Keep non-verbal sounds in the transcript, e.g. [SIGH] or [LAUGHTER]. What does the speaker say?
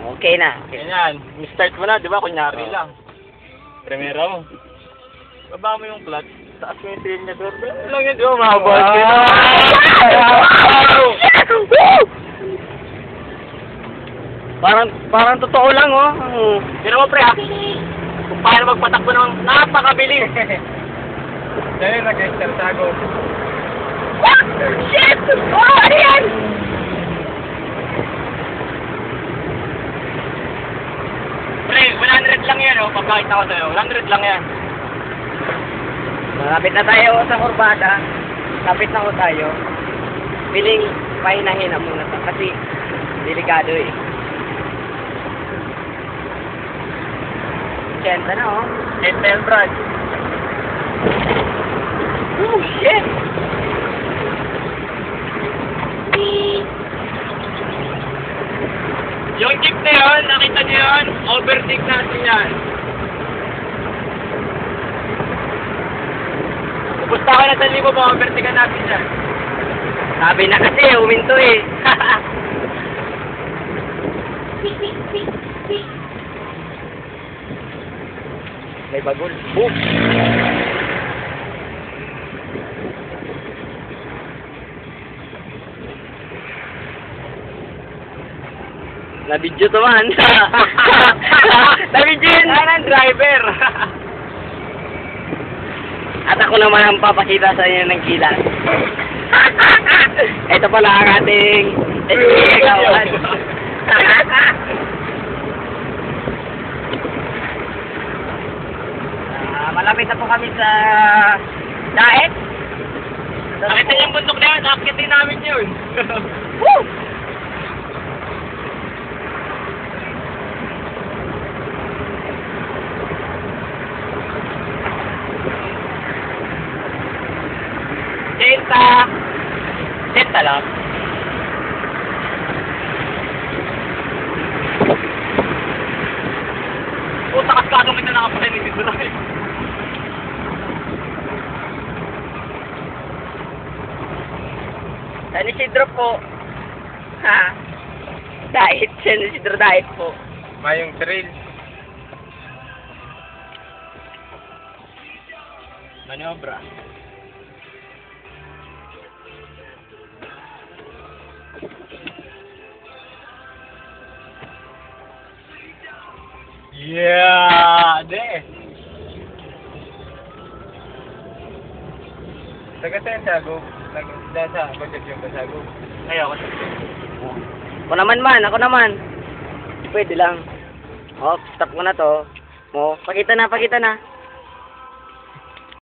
Okay na. Okay. Ganyan. Start mo na, di ba? Kunyari Oo. lang. Primera mo. Baba mo yung clutch. Taas mo yung cylinder. Ganun lang yun, di ba? Mahaba. Parang, parang totoo lang, oh. Pero mo, pre, ha? Kung paano magpatakbo ng napakabilis. [LAUGHS] Dahil nag-extra tago. Shit! Oh, ano yan? Pre, 100 Pagkakita ko sa'yo. 100 lang yan. Malapit na tayo sa kurbada. Lapit na ko tayo. Piling pahinahin na muna to kasi delikado eh. Siyenta na oh. Intel Brad. Oh, shit! Yung jeep na yun, nakita niyo yun, overtake natin yan. Libo mo, overtake ka natin yan. Sabi na kasi, uminto eh. [LAUGHS] May bagol. Boom! Na-video to man. [LAUGHS] Na-video yun. Yan ang driver. At ako naman ang papakita sa inyo ng kilat. [LAUGHS] Ito pala ang ating kawan. Ah, malapit na po kami sa daet. Nakita yung bundok na yun, akitin namin yun. Woo! Senta. Senta lang. Puta kaskado kita nakapakinig dito na eh. San Isidro po. Ha? Diet. San Isidro diet po. Mayong trail. Maniobra. Yeah, de. Taga saan sago? Taga sa budget yung kasago. Ayaw ko. Ako naman man, ako naman. Pwede lang. Oh, stop ko na to. Mo, pakita na, pakita na.